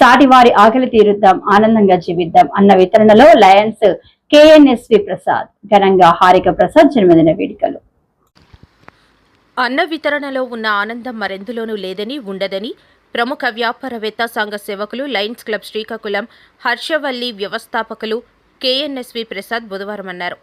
సాటివారి ఆకలి తీరుద్దాం ఆనందంగా జీవిద్దాం అన్న వితరణలో లయన్స్ కేఎన్ఎస్వి ప్రసాద్. ఘనంగా హారిక ప్రసాద్ జన్మదిన వేడుకలు. అన్న వితరణలో ఉన్న ఆనందం మరెందులోనూ లేదని ఉండదని ప్రముఖ వ్యాపారవేత్త సంఘ సేవకులు లయన్స్ క్లబ్ శ్రీకాకుళం హర్షవల్లి వ్యవస్థాపకులు కేఎన్ఎస్వి ప్రసాద్ బుధవారం అన్నారు.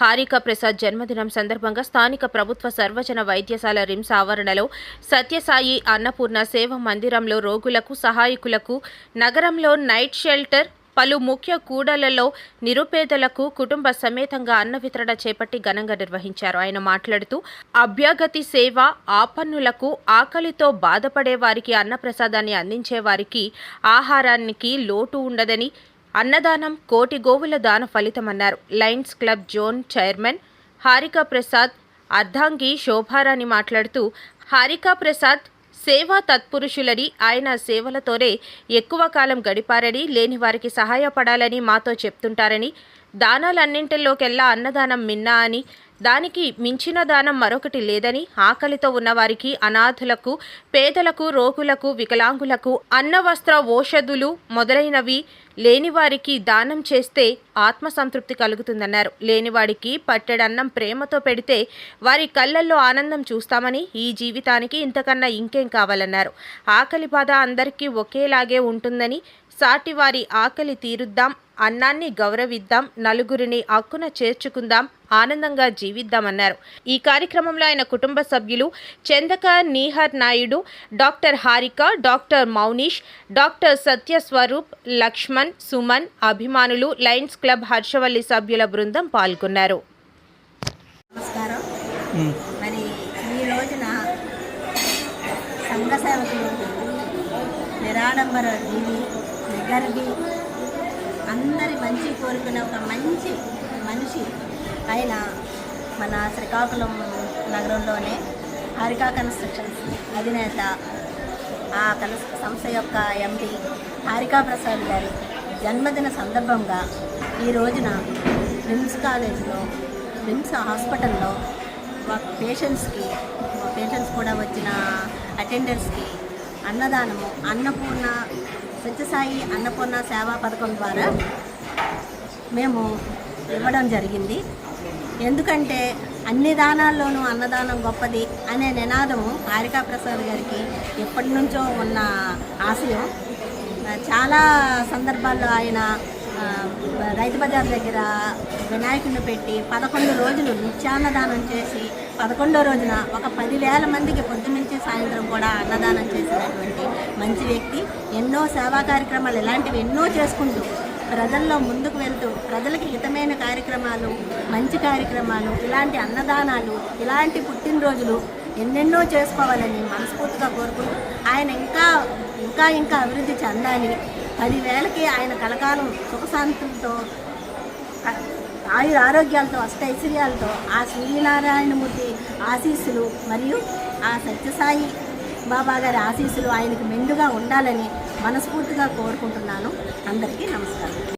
హారిక ప్రసాద్ జన్మదినం సందర్భంగా స్థానిక ప్రభుత్వ సర్వజన వైద్యశాల రిమ్స్ ఆవరణలో సత్యసాయి అన్నపూర్ణ సేవ మందిరంలో రోగులకు సహాయకులకు నగరంలో నైట్ షెల్టర్ పలు ముఖ్య కూడలలో నిరుపేదలకు కుటుంబ సమేతంగా అన్న వితరణ చేపట్టి ఘనంగా నిర్వహించారు. ఆయన మాట్లాడుతూ అభ్యాగతి సేవ ఆపన్నులకు ఆకలితో బాధపడే వారికి అన్నప్రసాదాన్ని అందించే వారికి ఆహారానికి లోటు ఉండదని అన్నదానం కోటి గోవుల దాన ఫలితమన్నారు. Lions Club zone chairman Harika Prasad అర్ధాంగి శోభారాణి మాట్లాడుతూ హారికా ప్రసాద్ సేవా తత్పురుషులని ఆయన సేవలతోనే ఎక్కువ కాలం గడిపారని లేని వారికి సహాయపడాలని మాతో చెప్తుంటారని దానాలన్నింటిలోకెల్లా అన్నదానం మిన్నా అని దానికి మించిన దానం మరొకటి లేదని ఆకలితో ఉన్నవారికి అనాథులకు పేదలకు రోగులకు వికలాంగులకు అన్న వస్త్ర ఓషధులు మొదలైనవి లేనివారికి దానం చేస్తే ఆత్మసంతృప్తి కలుగుతుందన్నారు. లేనివాడికి పట్టెడన్నం ప్రేమతో పెడితే వారి కళ్ళల్లో ఆనందం చూస్తామని ఈ జీవితానికి ఇంతకన్నా ఇంకేం కావాలన్నారు. ఆకలి బాధ అందరికీ ఒకేలాగే ఉంటుందని సాటి వారి ఆకలి తీరుద్దాం అన్నాన్ని గౌరవిద్దాం నలుగురిని అక్కున చేర్చుకుందాం ఆనందంగా జీవిద్దామన్నారు. ఈ కార్యక్రమంలో ఆయన కుటుంబ సభ్యులు Chandaka Nihar Naidu doctor Harika doctor Mounish doctor Satyaswaroop Lakshman Suman అభిమానులు లయన్స్ క్లబ్ హర్షవల్లి సభ్యుల బృందం పాల్గొన్నారు. నమస్కారం. మరి ఈ రోజున సంఘ సేవకులు నిరాడంబర జీవి గర్భి అందరి మంచి కోరుకున్న ఒక మంచి మనిషి ఆయన మన శ్రీకాకుళం నగరంలోనే హరికా కన్స్ట్రక్షన్స్ అధినేత ఆ కన్ సంస్థ యొక్క ఎండి హారికా ప్రసాద్ గారి జన్మదిన సందర్భంగా ఈ రోజున రిమ్స్ కాలేజ్లో రిమ్స్ హాస్పిటల్లో మా పేషెంట్స్కి మా పేషెంట్స్ కూడా వచ్చిన అటెండర్స్కి అన్నదానము అన్నపూర్ణ సత్యసాయి అన్నపూర్ణ సేవా పథకం ద్వారా మేము ఇవ్వడం జరిగింది. ఎందుకంటే అన్ని దానాల్లోనూ అన్నదానం గొప్పది అనే నినాదము హారికా ప్రసాద్ గారికి ఎప్పటి నుంచో ఉన్న ఆశయం. చాలా సందర్భాల్లో ఆయన రైతు బజార్ దగ్గర వినాయకుడిని పెట్టి పదకొండు రోజులు నిత్యాన్నదానం చేసి పదకొండో రోజున ఒక పదివేల మందికి పొద్దు సాయంత్రం కూడా అన్నదానం చేసినటువంటి మంచి వ్యక్తి. ఎన్నో సేవా కార్యక్రమాలు ఇలాంటివి ఎన్నో చేసుకుంటూ ప్రజల్లో ముందుకు వెళ్తూ ప్రజలకి హితమైన కార్యక్రమాలు మంచి కార్యక్రమాలు ఇలాంటి అన్నదానాలు ఇలాంటి పుట్టినరోజులు ఎన్నెన్నో చేసుకోవాలని మనస్ఫూర్తిగా కోరుకుంటూ ఆయన ఇంకా ఇంకా ఇంకా అభివృద్ధి చెందాలి. పదివేలకి ఆయన కలకాలం సుఖశాంతులతో ఆయుర ఆరోగ్యాలతో అష్టైశ్వర్యాలతో ఆ శ్రీనారాయణమూర్తి ఆశీస్సులు మరియు ఆ సత్యసాయి బాబా గారి ఆశీస్సులు ఆయనకు మెండుగా ఉండాలని మనస్ఫూర్తిగా కోరుకుంటున్నాను. అందరికీ నమస్కారం.